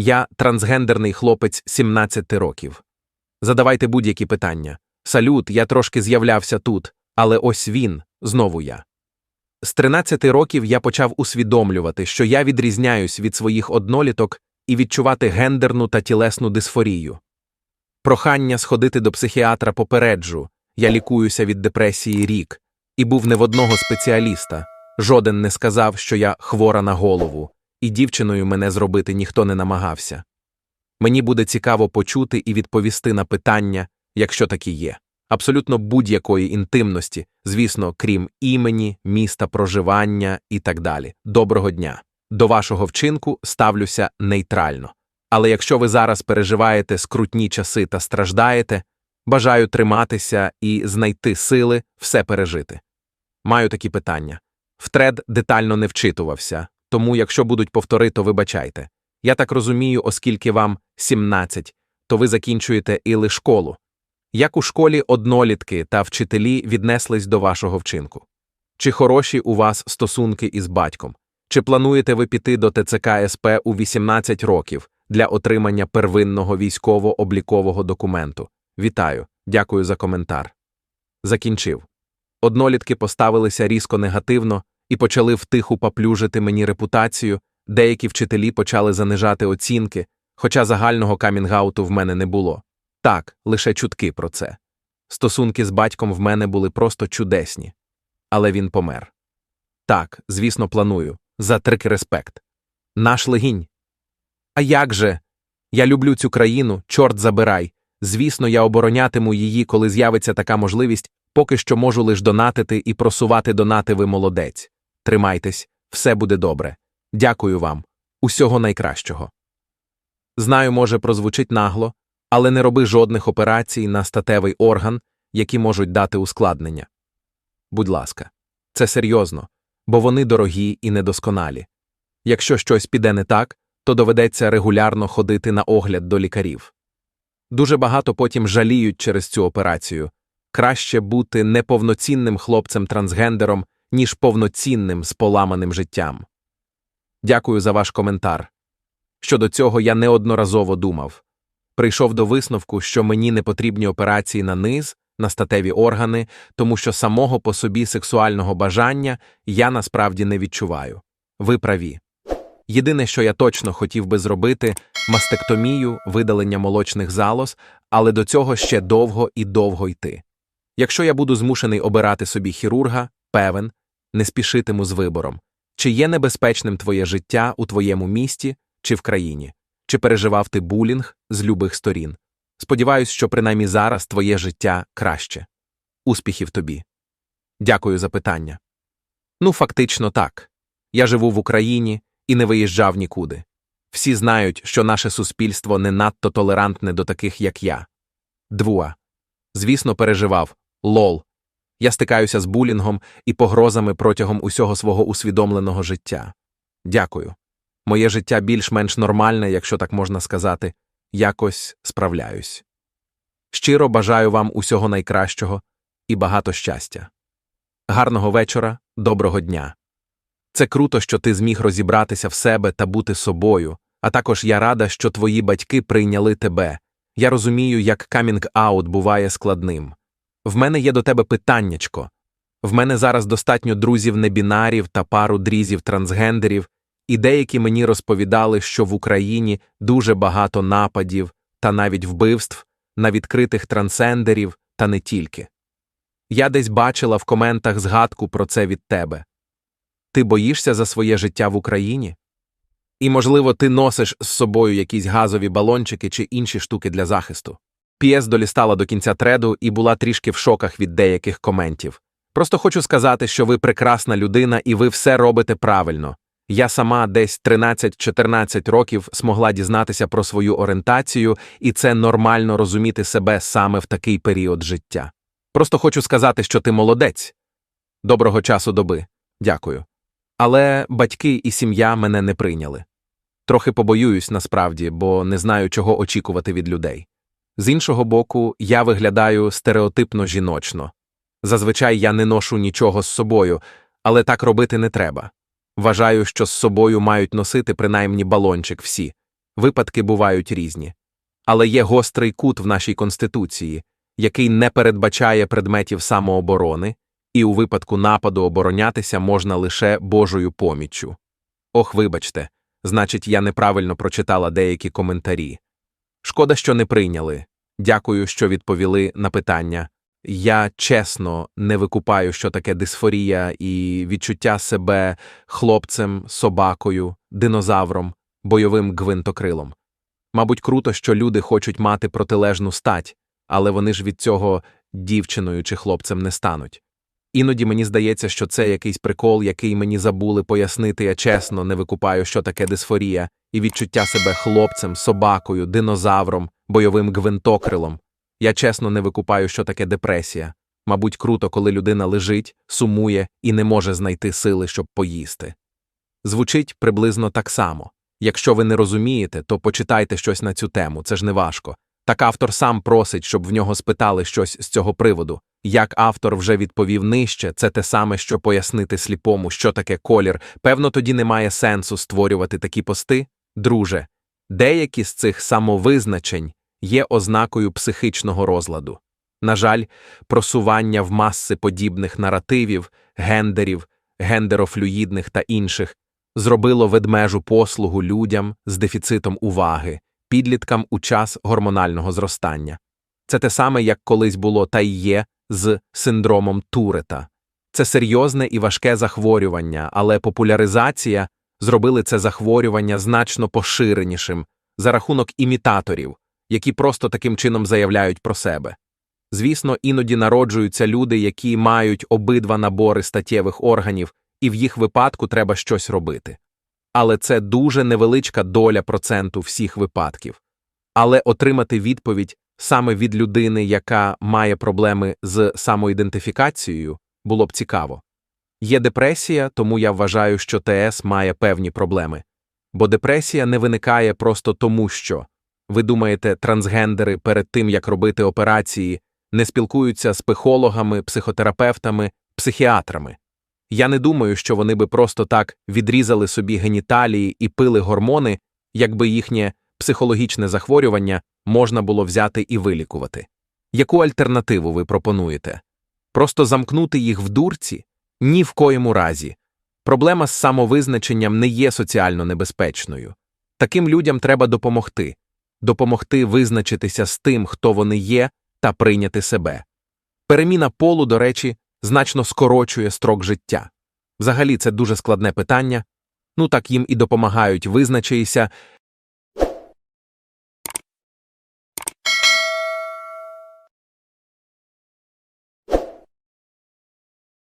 Я трансгендерний хлопець 17 років. Задавайте будь-які питання. Салют, я трошки з'являвся тут, але ось він, знову я. З 13 років я почав усвідомлювати, що я відрізняюсь від своїх одноліток і відчувати гендерну та тілесну дисфорію. Прохання сходити до психіатра попереджу, я лікуюся від депресії рік, і був не в одного спеціаліста. Жоден не сказав, що я хвора на голову, і дівчиною мене зробити ніхто не намагався. Мені буде цікаво почути і відповісти на питання, якщо такі є, абсолютно будь-якої інтимності, звісно, крім імені, міста проживання і так далі. Доброго дня. До вашого вчинку ставлюся нейтрально. Але якщо ви зараз переживаєте скрутні часи та страждаєте, бажаю триматися і знайти сили все пережити. Маю такі питання. В тред детально не вчитувався, тому якщо будуть повтори, то вибачайте. Я так розумію, оскільки вам 17, то ви закінчуєте іли школу. Як у школі однолітки та вчителі віднеслись до вашого вчинку? Чи хороші у вас стосунки із батьком? Чи плануєте ви піти до ТЦК СП у 18 років для отримання первинного військово-облікового документу? Вітаю, дякую за коментар. Закінчив. Однолітки поставилися різко негативно і почали втиху поплюжити мені репутацію, деякі вчителі почали занижати оцінки, хоча загального камінгауту в мене не було. Так, лише чутки про це. Стосунки з батьком в мене були просто чудесні. Але він помер. Так, звісно, планую. За трик респект. Наш легінь. А як же? Я люблю цю країну, чорт забирай. Звісно, я оборонятиму її, коли з'явиться така можливість, поки що можу лиш донатити і просувати донати ви молодець. Тримайтесь, все буде добре. Дякую вам. Усього найкращого. Знаю, може, прозвучить нагло, але не роби жодних операцій на статевий орган, які можуть дати ускладнення. Будь ласка, це серйозно, бо вони дорогі і недосконалі. Якщо щось піде не так, то доведеться регулярно ходити на огляд до лікарів. Дуже багато потім жаліють через цю операцію краще бути неповноцінним хлопцем-трансгендером, ніж повноцінним з поламаним життям. Дякую за ваш коментар. Щодо цього я неодноразово думав. Прийшов до висновку, що мені не потрібні операції на низ, на статеві органи, тому що самого по собі сексуального бажання я насправді не відчуваю. Ви праві. Єдине, що я точно хотів би зробити мастектомію, видалення молочних залоз, але до цього ще довго і довго йти. Якщо я буду змушений обирати собі хірурга, певен, не спішитиму з вибором, чи є небезпечним твоє життя у твоєму місті чи в країні, чи переживав ти булінг з любих сторін. Сподіваюсь, що принаймні зараз твоє життя краще. Успіхів тобі. Дякую за питання. Ну, фактично так. Я живу в Україні і не виїжджав нікуди. Всі знають, що наше суспільство не надто толерантне до таких, як я. Двуа. Звісно, переживав лол. Я стикаюся з булінгом і погрозами протягом усього свого усвідомленого життя. Дякую. Моє життя більш-менш нормальне, якщо так можна сказати, якось справляюсь. Щиро бажаю вам усього найкращого і багато щастя. Гарного вечора, доброго дня. Це круто, що ти зміг розібратися в себе та бути собою, а також я рада, що твої батьки прийняли тебе. Я розумію, як камінг-аут буває складним. В мене є до тебе питаннячко. В мене зараз достатньо друзів небінарів та пару дрізів трансгендерів, і деякі мені розповідали, що в Україні дуже багато нападів та навіть вбивств на відкритих трансендерів та не тільки. Я десь бачила в коментах згадку про це від тебе. Ти боїшся за своє життя в Україні? І, можливо, ти носиш з собою якісь газові балончики чи інші штуки для захисту. Піес долістала до кінця треду і була трішки в шоках від деяких коментів. Просто хочу сказати, що ви прекрасна людина і ви все робите правильно. Я сама десь 13-14 років змогла дізнатися про свою орієнтацію, і це нормально розуміти себе саме в такий період життя. Просто хочу сказати, що ти молодець. Доброго часу доби. Дякую. Але батьки і сім'я мене не прийняли. Трохи побоююсь насправді, бо не знаю, чого очікувати від людей. З іншого боку, я виглядаю стереотипно жіночно. Зазвичай я не ношу нічого з собою, але так робити не треба. Вважаю, що з собою мають носити принаймні балончик всі. Випадки бувають різні. Але є гострий кут в нашій Конституції, який не передбачає предметів самооборони, і у випадку нападу оборонятися можна лише Божою поміччю. Ох, вибачте, значить, я неправильно прочитала деякі коментарі. Шкода, що не прийняли. Дякую, що відповіли на питання. Я чесно не викупаю, що таке дисфорія і відчуття себе хлопцем, собакою, динозавром, бойовим гвинтокрилом. Мабуть, круто, що люди хочуть мати протилежну стать, але вони ж від цього дівчиною чи хлопцем не стануть. Іноді мені здається, що це якийсь прикол, який мені забули пояснити, я чесно не викупаю, що таке дисфорія, і відчуття себе хлопцем, собакою, динозавром, бойовим гвинтокрилом. Я чесно не викупаю, що таке депресія. Мабуть, круто, коли людина лежить, сумує і не може знайти сили, щоб поїсти. Звучить приблизно так само. Якщо ви не розумієте, то почитайте щось на цю тему, це ж не важко. Так автор сам просить, щоб в нього спитали щось з цього приводу. Як автор вже відповів нижче, це те саме, що пояснити сліпому, що таке колір. Певно, тоді немає сенсу створювати такі пости. Друже, деякі з цих самовизначень є ознакою психічного розладу. На жаль, просування в маси подібних наративів, гендерів, гендерофлюїдних та інших зробило ведмежу послугу людям з дефіцитом уваги, підліткам у час гормонального зростання. Це те саме, як колись було та й є з синдромом Турета. Це серйозне і важке захворювання, але популяризація зробили це захворювання значно поширенішим за рахунок імітаторів, які просто таким чином заявляють про себе. Звісно, іноді народжуються люди, які мають обидва набори статтєвих органів, і в їх випадку треба щось робити. Але це дуже невеличка доля проценту всіх випадків. Але отримати відповідь саме від людини, яка має проблеми з самоідентифікацією, було б цікаво. Є депресія, тому я вважаю, що ТС має певні проблеми. Бо депресія не виникає просто тому, що ви думаєте, трансгендери перед тим, як робити операції, не спілкуються з психологами, психотерапевтами, психіатрами. Я не думаю, що вони би просто так відрізали собі геніталії і пили гормони, якби їхнє психологічне захворювання можна було взяти і вилікувати. Яку альтернативу ви пропонуєте? Просто замкнути їх в дурці? Ні в коєму разі. Проблема з самовизначенням не є соціально небезпечною. Таким людям треба допомогти, допомогти визначитися з тим, хто вони є, та прийняти себе. Переміна полу, до речі, значно скорочує строк життя. Взагалі, це дуже складне питання. Ну так їм і допомагають визначитися,